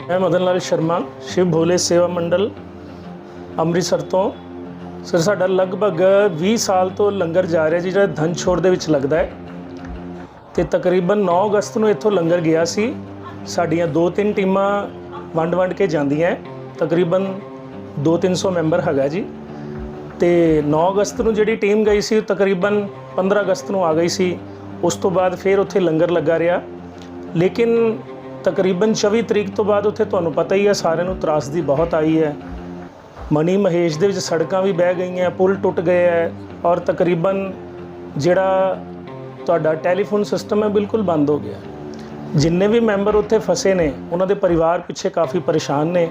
ਮੈਂ ਮਦਨ ਲਾਲ ਸ਼ਰਮਾ, ਸ਼ਿਵ ਭੋਲੇ ਸੇਵਾ ਮੰਡਲ, ਅੰਮ੍ਰਿਤਸਰ ਤੋਂ। ਸਰ ਸਾਡਾ ਲਗਭਗ 20 ਸਾਲ ਤੋਂ ਲੰਗਰ ਜਾ ਰਿਹਾ ਜੀ, ਜਿਹੜਾ ਧਨਛੋੜ ਦੇ ਵਿੱਚ ਲੱਗਦਾ ਹੈ। ਤੇ ਤਕਰੀਬਨ 9 ਅਗਸਤ ਨੂੰ ਇੱਥੋਂ ਲੰਗਰ ਗਿਆ ਸੀ। ਸਾਡੀਆਂ ਦੋ ਤਿੰਨ ਟੀਮਾਂ ਵੰਡ ਵੰਡ ਕੇ ਜਾਂਦੀਆਂ ਹੈ। ਤਕਰੀਬਨ 2-300 ਮੈਂਬਰ ਹੈਗਾ ਜੀ। ਤੇ 9 ਅਗਸਤ ਨੂੰ ਜਿਹੜੀ ਟੀਮ ਗਈ ਸੀ, ਉਹ ਤਕਰੀਬਨ 15 ਅਗਸਤ ਨੂੰ ਆ ਗਈ ਸੀ। ਉਸ ਤੋਂ ਬਾਅਦ ਫਿਰ ਉੱਥੇ ਲੰਗਰ ਲੱਗਾ ਰਿਹਾ। ਲੇਕਿਨ ਤਕਰੀਬਨ 24 ਤਰੀਕ ਤੋਂ ਬਾਅਦ ਉੱਥੇ ਤੁਹਾਨੂੰ ਪਤਾ ਹੀ ਹੈ, ਸਾਰਿਆਂ ਨੂੰ ਤਰਾਸਦੀ ਬਹੁਤ ਆਈ ਹੈ। ਮਨੀ ਮਹੇਸ਼ ਦੇ ਵਿੱਚ ਸੜਕਾਂ ਵੀ ਬਹਿ ਗਈਆਂ, ਪੁਲ ਟੁੱਟ ਗਏ ਹੈ ਔਰ ਤਕਰੀਬਨ ਜਿਹੜਾ ਤੁਹਾਡਾ ਟੈਲੀਫੋਨ ਸਿਸਟਮ ਹੈ, ਬਿਲਕੁਲ ਬੰਦ ਹੋ ਗਿਆ। ਜਿੰਨੇ ਵੀ ਮੈਂਬਰ ਉੱਥੇ ਫਸੇ ਨੇ, ਉਹਨਾਂ ਦੇ ਪਰਿਵਾਰ ਪਿੱਛੇ ਕਾਫੀ ਪਰੇਸ਼ਾਨ ਨੇ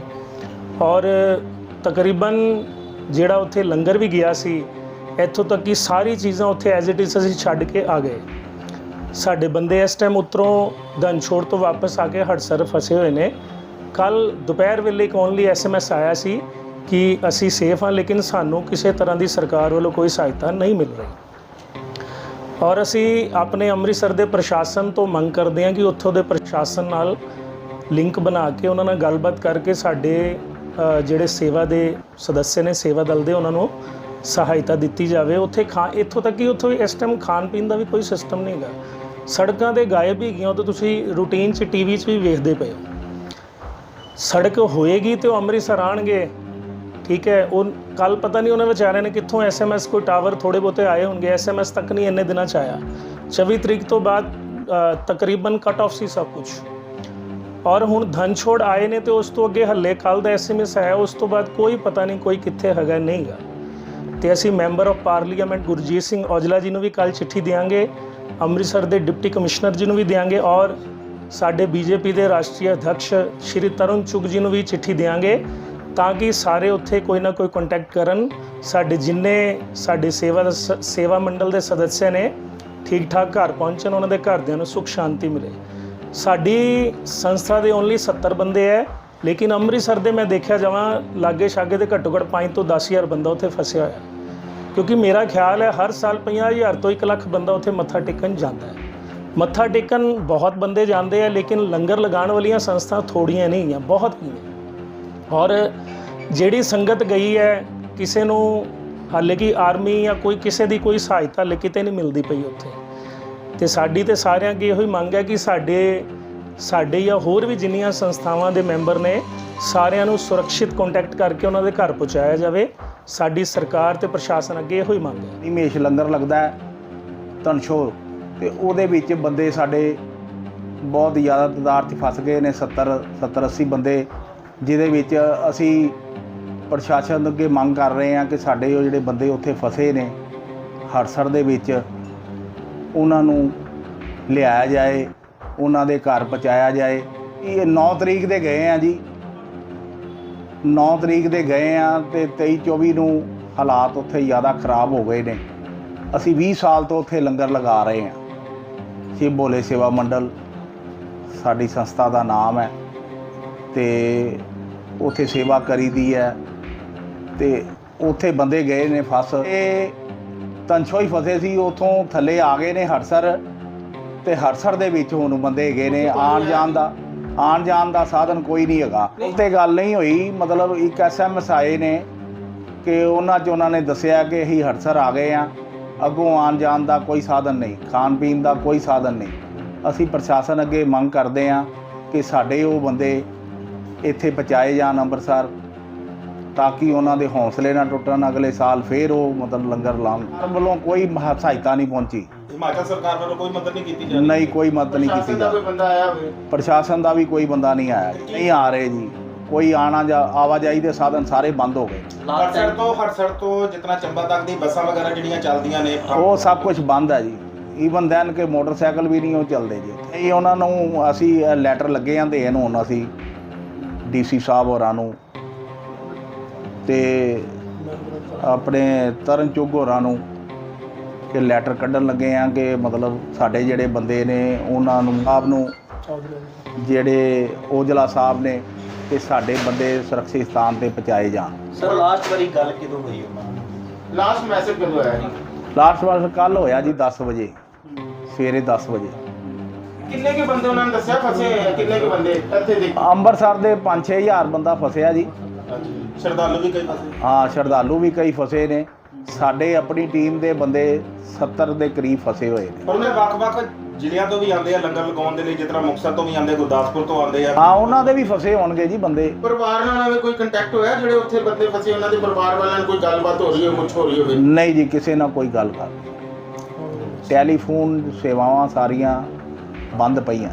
ਔਰ ਤਕਰੀਬਨ ਜਿਹੜਾ ਉੱਥੇ ਲੰਗਰ ਵੀ ਗਿਆ ਸੀ, ਇੱਥੋਂ ਤੱਕ ਕਿ ਸਾਰੀ ਚੀਜ਼ਾਂ ਉੱਥੇ ਐਜ਼ ਇਟ ਇਜ਼ ਅਸੀਂ ਛੱਡ ਕੇ ਆ ਗਏ। ਸਾਡੇ ਬੰਦੇ ਇਸ ਟਾਈਮ ਉੱਤਰੋਂ ਧਨਛੋੜ ਤੋਂ ਵਾਪਸ ਆ ਕੇ ਹੜਸਰ ਫਸੇ ਹੋਏ ਨੇ। ਕੱਲ ਦੁਪਹਿਰ ਵੇਲੇ ਇੱਕ ਓਨਲੀ ਐਸਐਮਐਸ ਆਇਆ ਸੀ ਕਿ ਅਸੀਂ ਸੇਫ ਹਾਂ, ਲੇਕਿਨ ਸਾਨੂੰ ਕਿਸੇ ਤਰ੍ਹਾਂ ਦੀ ਸਰਕਾਰ ਵੱਲੋਂ ਕੋਈ ਸਹਾਇਤਾ ਨਹੀਂ ਮਿਲ ਰਹੀ। ਔਰ ਅਸੀਂ ਆਪਣੇ ਅੰਮ੍ਰਿਤਸਰ ਦੇ ਪ੍ਰਸ਼ਾਸਨ ਤੋਂ ਮੰਗ ਕਰਦੇ ਹਾਂ ਕਿ ਉੱਥੋਂ ਦੇ ਪ੍ਰਸ਼ਾਸਨ ਨਾਲ ਲਿੰਕ ਬਣਾ ਕੇ ਉਹਨਾਂ ਨਾਲ ਗੱਲਬਾਤ ਕਰਕੇ ਸਾਡੇ ਜਿਹੜੇ ਸੇਵਾ ਦੇ ਸਦੱਸ ਨੇ, ਸੇਵਾ ਦਲ ਦੇ, ਉਹਨਾਂ ਨੂੰ ਸਹਾਇਤਾ ਦਿੱਤੀ ਜਾਵੇ। ਉੱਥੇ ਖਾ, ਇੱਥੋਂ ਤੱਕ ਕਿ ਉੱਥੋਂ ਇਸ ਟਾਈਮ ਖਾਣ ਪੀਣ ਦਾ ਵੀ ਕੋਈ ਸਿਸਟਮ ਨਹੀਂ ਹੈਗਾ। ਸੜਕਾਂ 'ਤੇ ਗਾਇਬ ਹੀ ਗਈਆਂ, ਉਹ ਤਾਂ ਤੁਸੀਂ ਰੂਟੀਨ 'ਚ ਟੀਵੀ 'ਚ ਵੀ ਵੇਖਦੇ ਪਏ ਹੋ। ਸੜਕ ਹੋਏਗੀ ਤੇ ਉਹ ਅੰਮ੍ਰਿਤਸਰ ਆਣਗੇ ਠੀਕ ਹੈ? ਉਹ ਕੱਲ ਪਤਾ ਨਹੀਂ ਉਹਨਾਂ ਵਿਚਾਰਿਆਂ ਨੇ ਕਿੱਥੋਂ ਐਸਐਮਐਸ ਕੋਈ ਟਾਵਰ ਥੋੜੇ ਬਹੁਤੇ ਆਏ ਹੋਣਗੇ ਐਸਐਮਐਸ ਤੱਕ ਨਹੀਂ ਇੰਨੇ ਦਿਨਾਂ ਚ ਆਇਆ। 24 ਤਰੀਕ ਤੋਂ ਬਾਅਦ ਤਕਰੀਬਨ ਕਟ ਆਫ ਸੀ ਸਭ ਕੁਝ ਔਰ ਹੁਣ ਧਨ ਛੋੜ ਆਏ ਨੇ ਤੇ ਉਸ ਤੋਂ ਅੱਗੇ ਹੱਲੇ ਕੱਲ ਦਾ ਐਸਐਮਐਸ ਆਇਆ, ਉਸ ਤੋਂ ਬਾਅਦ ਕੋਈ ਪਤਾ ਨਹੀਂ ਕੋਈ ਕਿੱਥੇ ਹੈਗਾ, ਨਹੀਂਗਾ। ਤੇ ਅਸੀਂ member of parliament Gurjeet Singh Aujla ji ਨੂੰ ਵੀ ਕੱਲ ਚਿੱਠੀ ਦੇਵਾਂਗੇ ਅੰਮ੍ਰਿਤਸਰ ਦੇ ਡਿਪਟੀ ਕਮਿਸ਼ਨਰ ਜੀ ਨੂੰ ਵੀ ਦੇਵਾਂਗੇ ਔਰ ਸਾਡੇ ਬੀਜੇਪੀ ਦੇ ਰਾਸ਼ਟਰੀ ਅਧਿਕਸ਼ ਸ਼੍ਰੀ ਤਰੁਣ ਚੁਗ ਜੀ ਨੂੰ ਵੀ ਚਿੱਠੀ ਦੇਵਾਂਗੇ ਤਾਂ ਕਿ ਸਾਰੇ ਉੱਥੇ ਕੋਈ ਨਾ ਕੋਈ ਕੰਟੈਕਟ ਕਰਨ। ਸਾਡੇ ਜਿੰਨੇ ਸਾਡੇ ਸੇਵਾ ਸੇਵਾ ਮੰਡਲ ਦੇ ਸਦੱਸਿਆ ਨੇ ਠੀਕ ਠਾਕ ਘਰ ਪਹੁੰਚਣ, ਉਹਨਾਂ ਦੇ ਘਰਦਿਆਂ ਨੂੰ ਸੁੱਖ ਸ਼ਾਂਤੀ ਮਿਲੇ। ਸਾਡੀ ਸੰਸਥਾ ਦੇ ਓਨਲੀ 70 ਬੰਦੇ ਹੈ ਲੇਕਿਨ ਅੰਮ੍ਰਿਤਸਰ ਦੇ ਮੈਂ ਦੇਖਿਆ ਜਾਵਾਂ ਲਾਗੇ ਛਾਗੇ ਦੇ ਘੱਟੋ ਘੱਟ 5 ਤੋਂ 10000 ਬੰਦਾ ਉੱਥੇ ਫਸਿਆ ਹੋਇਆ। ਕਿਉਂਕਿ ਮੇਰਾ ਖਿਆਲ ਹੈ ਹਰ ਸਾਲ 50000 ਤੋਂ 1 ਲੱਖ ਬੰਦਾ ਉੱਥੇ ਮੱਥਾ ਟੇਕਣ ਜਾਂਦਾ ਹੈ। ਮੱਥਾ ਟੇਕਣ ਬਹੁਤ ਬੰਦੇ ਜਾਂਦੇ ਆ, ਲੇਕਿਨ ਲੰਗਰ ਲਗਾਉਣ ਵਾਲੀਆਂ ਸੰਸਥਾ ਥੋੜੀਆਂ ਨਹੀਂ ਆ ਬਹੁਤ ਹੀ ਨੇ। ਔਰ ਜਿਹੜੀ ਸੰਗਤ ਗਈ ਹੈ, ਕਿਸੇ ਨੂੰ ਹਾਲੇ ਕਿ ਆਰਮੀ ਜਾਂ ਕੋਈ ਕਿਸੇ ਦੀ ਕੋਈ ਸਹਾਇਤਾ ਹਾਲੇ ਕਿਤੇ ਨਹੀਂ ਮਿਲਦੀ ਪਈ ਉੱਥੇ। ਤੇ ਸਾਡੀ ਤੇ ਸਾਰਿਆਂ ਅੱਗੇ ਇਹੋ ਹੀ ਮੰਗ ਹੈ ਕਿ ਸਾਡੇ ਸਾਡੇ ਜਾਂ ਹੋਰ ਵੀ ਜਿੰਨੀਆਂ ਸੰਸਥਾਵਾਂ ਦੇ ਮੈਂਬਰ ਨੇ ਸਾਰਿਆਂ ਨੂੰ ਸੁਰੱਖਿਅਤ ਕੰਟੈਕਟ ਕਰਕੇ ਉਹਨਾਂ ਦੇ ਘਰ ਪਹੁੰਚਾਇਆ ਜਾਵੇ। ਸਾਡੀ ਸਰਕਾਰ ਤੇ ਪ੍ਰਸ਼ਾਸਨ ਅੱਗੇ ਇਹੋ ਹੀ ਮੰਗ ਹੈ। ਨਿਮੇਸ਼ ਲੰਗਰ ਲੱਗਦਾ ਹੈ, ਧਨਸ਼ੋਰ। ਤੇ ਉਹਦੇ ਵਿੱਚ ਬੰਦੇ ਸਾਡੇ ਬਹੁਤ ਜ਼ਿਆਦਾ ਤਦਾਰ 'ਚ ਫਸ ਗਏ ਨੇ 70 70 80 ਬੰਦੇ, ਜਿਹਦੇ ਵਿੱਚ ਅਸੀਂ ਪ੍ਰਸ਼ਾਸਨ ਅੱਗੇ ਮੰਗ ਕਰ ਰਹੇ ਹਾਂ ਕਿ ਸਾਡੇ ਉਹ ਜਿਹੜੇ ਬੰਦੇ ਉੱਥੇ ਫਸੇ ਨੇ, ਹੜਸੜ ਦੇ ਵਿੱਚ, ਉਹਨਾਂ ਨੂੰ ਲਿਆਇਆ ਜਾਏ, ਉਹਨਾਂ ਦੇ ਘਰ ਪਹੁੰਚਾਇਆ ਜਾਏ। ਇਹ 9 ਤਰੀਕ ਦੇ ਗਏ ਆ ਜੀ। 9 ਤਰੀਕ ਦੇ ਗਏ ਆ ਤੇ 23 24 ਨੂੰ ਹਾਲਾਤ ਉੱਥੇ ਜ਼ਿਆਦਾ ਖਰਾਬ ਹੋ ਗਏ ਨੇ। ਅਸੀਂ 20 ਸਾਲ ਤੋਂ ਉੱਥੇ ਲੰਗਰ ਲਗਾ ਰਹੇ ਹਾਂ। ਸ਼ਿਵ ਭੋਲੇ ਸੇਵਾ ਮੰਡਲ, ਸਾਡੀ ਸੰਸਥਾ ਦਾ ਨਾਮ ਹੈ ਤੇ ਉੱਥੇ ਸੇਵਾ ਕਰੀਦੀ ਹੈ ਤੇ ਉੱਥੇ ਬੰਦੇ ਗਏ ਨੇ ਫਸ। ਇਹ ਤੰਛੋ ਹੀ ਫਸੇ ਸੀ, ਉਥੋਂ ਥੱਲੇ ਆ ਗਏ ਨੇ ਹਰਸਰ ਤੇ ਹਰਸਰ ਦੇ ਵਿੱਚ ਹੁਣ ਬੰਦੇ ਗਏ ਨੇ ਆਣ ਜਾਣ ਦਾ। ਆਣ ਜਾਣ ਦਾ ਸਾਧਨ ਕੋਈ ਨਹੀਂ ਹੈਗਾ। ਉੱਤੇ ਗੱਲ ਨਹੀਂ ਹੋਈ ਮਤਲਬ ਇੱਕ ਐਸਐਮਐਸ ਆਏ ਨੇ ਕਿ ਉਹਨਾਂ 'ਚ ਉਹਨਾਂ ਨੇ ਦੱਸਿਆ ਕਿ ਅਸੀਂ ਹੜਸਰ ਆ ਗਏ ਆ ਅੱਗੋਂ ਆਣ ਜਾਣ ਦਾ ਕੋਈ ਸਾਧਨ ਨਹੀਂ ਖਾਣ ਪੀਣ ਦਾ ਕੋਈ ਸਾਧਨ ਨਹੀਂ। ਅਸੀਂ ਪ੍ਰਸ਼ਾਸਨ ਅੱਗੇ ਮੰਗ ਕਰਦੇ ਆ ਕਿ ਸਾਡੇ ਉਹ ਬੰਦੇ ਇੱਥੇ ਪਹੁੰਚਾਏ ਜਾਣ ਅੰਮ੍ਰਿਤਸਰ। ਤਾਂ ਕਿ ਉਹਨਾਂ ਦੇ ਹੌਸਲੇ ਨਾ ਟੁੱਟਣ। ਅਗਲੇ ਸਾਲ ਫੇਰ ਉਹ ਮਤਲਬ ਲੰਗਰ ਲਾਉਣ। ਵੱਲੋਂ ਕੋਈ ਮਹਾ- ਸਹਾਇਤਾ ਨਹੀਂ ਪਹੁੰਚੀ। ਹਿਮਾਚਲ ਸਰਕਾਰ ਵੱਲੋਂ ਕੋਈ ਮਦਦ ਨਹੀਂ ਕੀਤੀ ਜਾ ਰਹੀ। ਨਹੀਂ ਕੋਈ ਮਦਦ ਨਹੀਂ ਕੀਤੀ ਜਾ ਕੋਈ ਬੰਦਾ ਆਇਆ ਹੋਵੇ? ਪ੍ਰਸ਼ਾਸਨ ਦਾ ਵੀ ਕੋਈ ਬੰਦਾ ਨਹੀਂ ਆਇਆ। ਨਹੀਂ ਆ ਰਹੇ ਜੀ। ਕੋਈ ਆਣਾ ਜਾਂ ਆਵਾਜਾਈ ਦੇ ਸਾਧਨ ਸਾਰੇ ਬੰਦ ਹੋ ਗਏ। ਹੜਸੜ ਤੋਂ ਹੜਸੜ ਤੋਂ ਜਿਤਨਾ ਚੰਬਾ ਤੱਕ ਦੀ ਬੱਸਾਂ ਵਗੈਰਾ ਜਿਹੜੀਆਂ ਚੱਲਦੀਆਂ ਨੇ ਉਹ ਸਭ ਕੁਝ ਬੰਦ ਹੈ ਜੀ। ਈਵਨ ਦੈਨ ਕਿ ਮੋਟਰਸਾਈਕਲ ਵੀ ਨਹੀਂ ਉਹ ਚੱਲਦੇ ਜੀ। ਇਹ ਉਹਨਾਂ ਨੂੰ ਅਸੀਂ ਲੈਟਰ ਲੱਗੇ ਆਂ ਦੇਣ ਹੁਣ ਅਸੀਂ ਡੀਸੀ ਸਾਹਿਬ ਹੋਰਾਂ ਨੂੰ। ਤੇ ਆਪਣੇ ਤਰਨ ਚੁੱਗ ਹੋਰਾਂ ਨੂੰ ਕਿ ਲੈਟਰ ਕੱਢਣ ਲੱਗੇ ਆਂ ਕਿ ਮਤਲਬ ਸਾਡੇ ਜਿਹੜੇ ਬੰਦੇ ਨੇ ਉਹਨਾਂ ਨੂੰ ਆਪ ਨੂੰ ਜਿਹੜੇ ਔਜਲਾ ਸਾਹਿਬ ਨੇ ਕਿ ਸਾਡੇ ਬੰਦੇ ਸੁਰੱਖਿਅਤ ਸਥਾਨ ਤੇ ਪਹੁੰਚਾਏ ਜਾਣ। ਸਰ ਲਾਸਟ ਵਾਰੀ ਗੱਲ ਕਿਦੋਂ ਹੋਈ ਉਹਨਾਂ ਨਾਲ? ਲਾਸਟ ਮੈਸੇਜ ਕਦੋਂ ਆਇਆ ਜੀ? ਲਾਸਟ ਵਾਰ ਕੱਲ ਹੋਇਆ ਜੀ 10 ਵਜੇ ਸਵੇਰੇ 10 ਵਜੇ। ਕਿੰਨੇ ਕੇ ਬੰਦੇ ਉਹਨਾਂ ਨੇ ਦੱਸਿਆ ਫਸੇ? ਕਿੰਨੇ ਕੇ ਬੰਦੇ ਇੱਥੇ ਦੇ ਅੰਮ੍ਰਿਤਸਰ ਦੇ 5-6000 ਬੰਦਾ ਫਸਿਆ ਜੀ। ਸ਼ਰਧਾਲੂ ਵੀ ਕਈ ਫਸੇ। ਹਾਂ ਸ਼ਰਧਾਲੂ ਵੀ ਕਈ ਫਸੇ ਨੇ। ਸਾਡੇ ਆਪਣੀ ਟੀਮ ਦੇ ਬੰਦੇ 70 ਦੇ ਕਰੀਬ ਫਸੇ ਹੋਏ ਨੇ। ਪਰ ਉਹਨੇ ਵੱਖ-ਵੱਖ ਜ਼ਿਲ੍ਹਿਆਂ ਤੋਂ ਵੀ ਆਉਂਦੇ ਆ ਲੰਗਰ ਲਗਾਉਣ ਦੇ ਲਈ ਜਿਸ ਤਰ੍ਹਾਂ ਮੁਕਤਸਰ ਤੋਂ ਵੀ ਆਉਂਦੇ ਗੁਰਦਾਸਪੁਰ ਤੋਂ ਆਉਂਦੇ ਆ। ਹਾਂ ਉਹਨਾਂ ਦੇ ਵੀ ਫਸੇ ਹੋਣਗੇ ਜੀ ਬੰਦੇ। ਪਰਿਵਾਰ ਨਾਲ ਕੋਈ ਕੰਟੈਕਟ ਹੋਇਆ ਜਿਹੜੇ ਉੱਥੇ ਬੰਦੇ ਫਸੇ ਉਹਨਾਂ ਦੇ ਪਰਿਵਾਰ ਵਾਲਿਆਂ ਨਾਲ ਕੋਈ ਗੱਲਬਾਤ ਹੋ ਰਹੀ ਹੋਵੇ ਕੁਝ ਹੋ ਰਹੀ ਹੋਵੇ? ਨਹੀਂ ਜੀ ਕਿਸੇ ਨਾਲ ਕੋਈ ਗੱਲ ਕਰ ਟੈਲੀਫੋਨ ਸੇਵਾਵਾਂ ਸਾਰੀਆਂ ਬੰਦ ਪਈਆਂ।